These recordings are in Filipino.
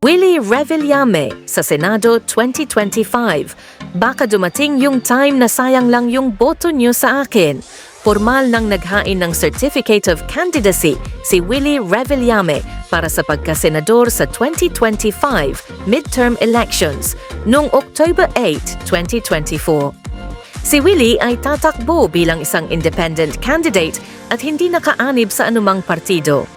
Willie Revillame sa Senado 2025. Baka dumating yung time na sayang lang yung boto niyo sa akin. Formal nang naghain ng Certificate of Candidacy si Willie Revillame para sa pagkasenador sa 2025 midterm elections noong October 8, 2024. Si Willie ay tatakbo bilang isang independent candidate at hindi nakaanib sa anumang partido.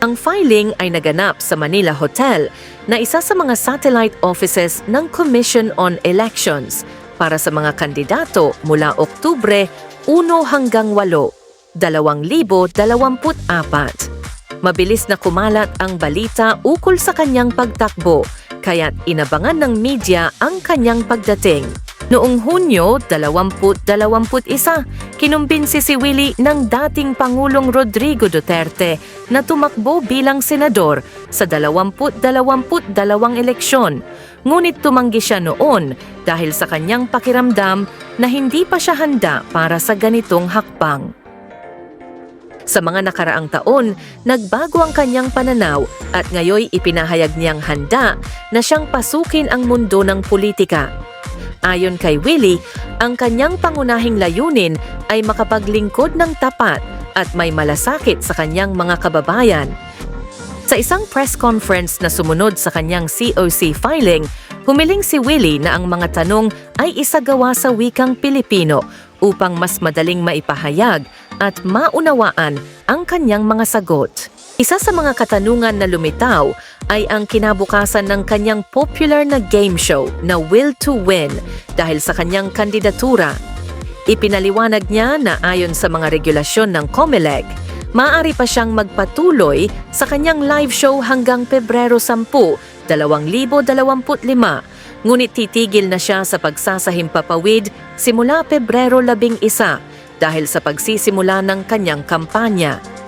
Ang filing ay naganap sa Manila Hotel na isa sa mga satellite offices ng Commission on Elections para sa mga kandidato mula Oktubre 1 hanggang 8, 2024. Mabilis na kumalat ang balita ukol sa kanyang pagtakbo, kaya't inabangan ng media ang kanyang pagdating. Noong Hunyo 2021, kinumbinsi si Willie ng dating Pangulong Rodrigo Duterte na tumakbo bilang senador sa 2022 eleksyon. Ngunit tumanggi siya noon dahil sa kanyang pakiramdam na hindi pa siya handa para sa ganitong hakbang. Sa mga nakaraang taon, nagbago ang kanyang pananaw at ngayoy ipinahayag niyang handa na siyang pasukin ang mundo ng politika. Ayon kay Willie, ang kanyang pangunahing layunin ay makapaglingkod ng tapat at may malasakit sa kanyang mga kababayan. Sa isang press conference na sumunod sa kanyang COC filing, humiling si Willie na ang mga tanong ay isagawa sa wikang Pilipino upang mas madaling maipahayag at maunawaan ang kanyang mga sagot. Isa sa mga katanungan na lumitaw ay ang kinabukasan ng kanyang popular na game show na Will to Win dahil sa kanyang kandidatura. Ipinaliwanag niya na ayon sa mga regulasyon ng COMELEC, maaari pa siyang magpatuloy sa kanyang live show hanggang Pebrero 10, 2025, ngunit titigil na siya sa pagsasahimpapawid simula Pebrero 11 dahil sa pagsisimula ng kanyang kampanya.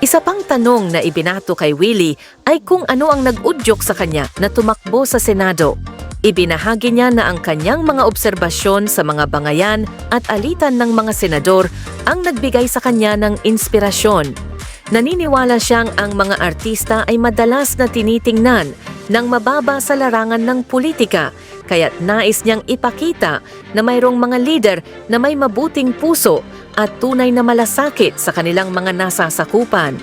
Isa pang tanong na ibinato kay Willie ay kung ano ang nag-udyok sa kanya na tumakbo sa Senado. Ibinahagi niya na ang kanyang mga obserbasyon sa mga bangayan at alitan ng mga senador ang nagbigay sa kanya ng inspirasyon. Naniniwala siyang ang mga artista ay madalas na tinitingnan ng mababa sa larangan ng politika, kaya't nais niyang ipakita na mayroong mga leader na may mabuting puso at tunay na malasakit sa kanilang mga nasasakupan.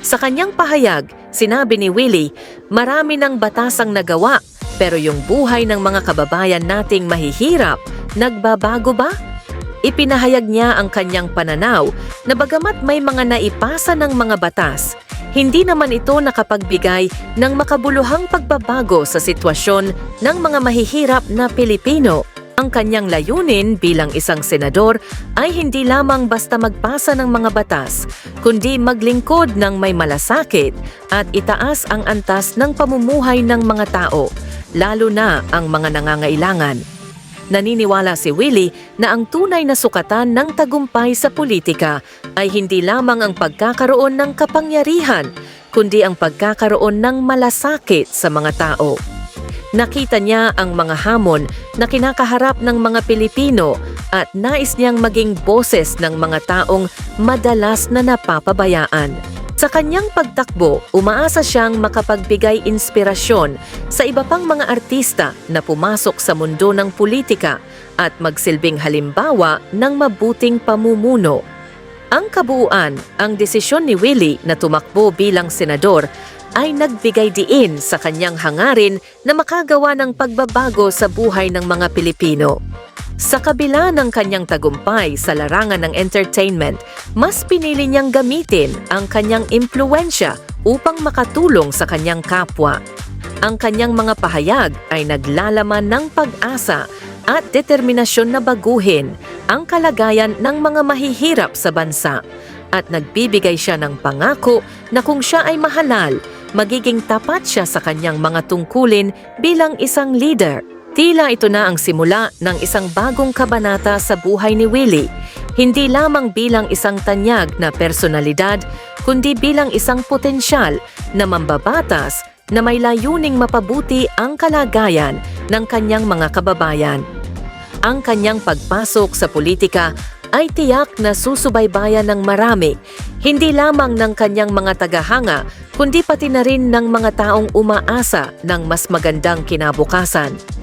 Sa kanyang pahayag, sinabi ni Willie, marami ng batasang nagawa, pero yung buhay ng mga kababayan nating mahihirap, nagbabago ba? Ipinahayag niya ang kanyang pananaw na bagamat may mga naipasa ng mga batas, hindi naman ito nakapagbigay ng makabuluhang pagbabago sa sitwasyon ng mga mahihirap na Pilipino. Ang kanyang layunin bilang isang senador ay hindi lamang basta magpasa ng mga batas, kundi maglingkod ng may malasakit at itaas ang antas ng pamumuhay ng mga tao, lalo na ang mga nangangailangan. Naniniwala si Willie na ang tunay na sukatan ng tagumpay sa politika ay hindi lamang ang pagkakaroon ng kapangyarihan, kundi ang pagkakaroon ng malasakit sa mga tao. Nakita niya ang mga hamon na kinakaharap ng mga Pilipino at nais niyang maging boses ng mga taong madalas na napapabayaan. Sa kanyang pagtakbo, umaasa siyang makapagbigay inspirasyon sa iba pang mga artista na pumasok sa mundo ng politika at magsilbing halimbawa ng mabuting pamumuno. Ang kabuuan, ang desisyon ni Willie na tumakbo bilang senador ay nagbigay diin sa kanyang hangarin na makagawa ng pagbabago sa buhay ng mga Pilipino. Sa kabila ng kanyang tagumpay sa larangan ng entertainment, mas pinili niyang gamitin ang kanyang impluensya upang makatulong sa kanyang kapwa. Ang kanyang mga pahayag ay naglalaman ng pag-asa at determinasyon na baguhin ang kalagayan ng mga mahihirap sa bansa at nagbibigay siya ng pangako na kung siya ay mahalal, magiging tapat siya sa kanyang mga tungkulin bilang isang leader. Tila ito na ang simula ng isang bagong kabanata sa buhay ni Willie, hindi lamang bilang isang tanyag na personalidad, kundi bilang isang potensyal na mambabatas na may layuning mapabuti ang kalagayan ng kanyang mga kababayan. Ang kanyang pagpasok sa politika ay tiyak na susubaybayan ng marami, hindi lamang ng kanyang mga tagahanga, kundi pati na rin ng mga taong umaasa ng mas magandang kinabukasan.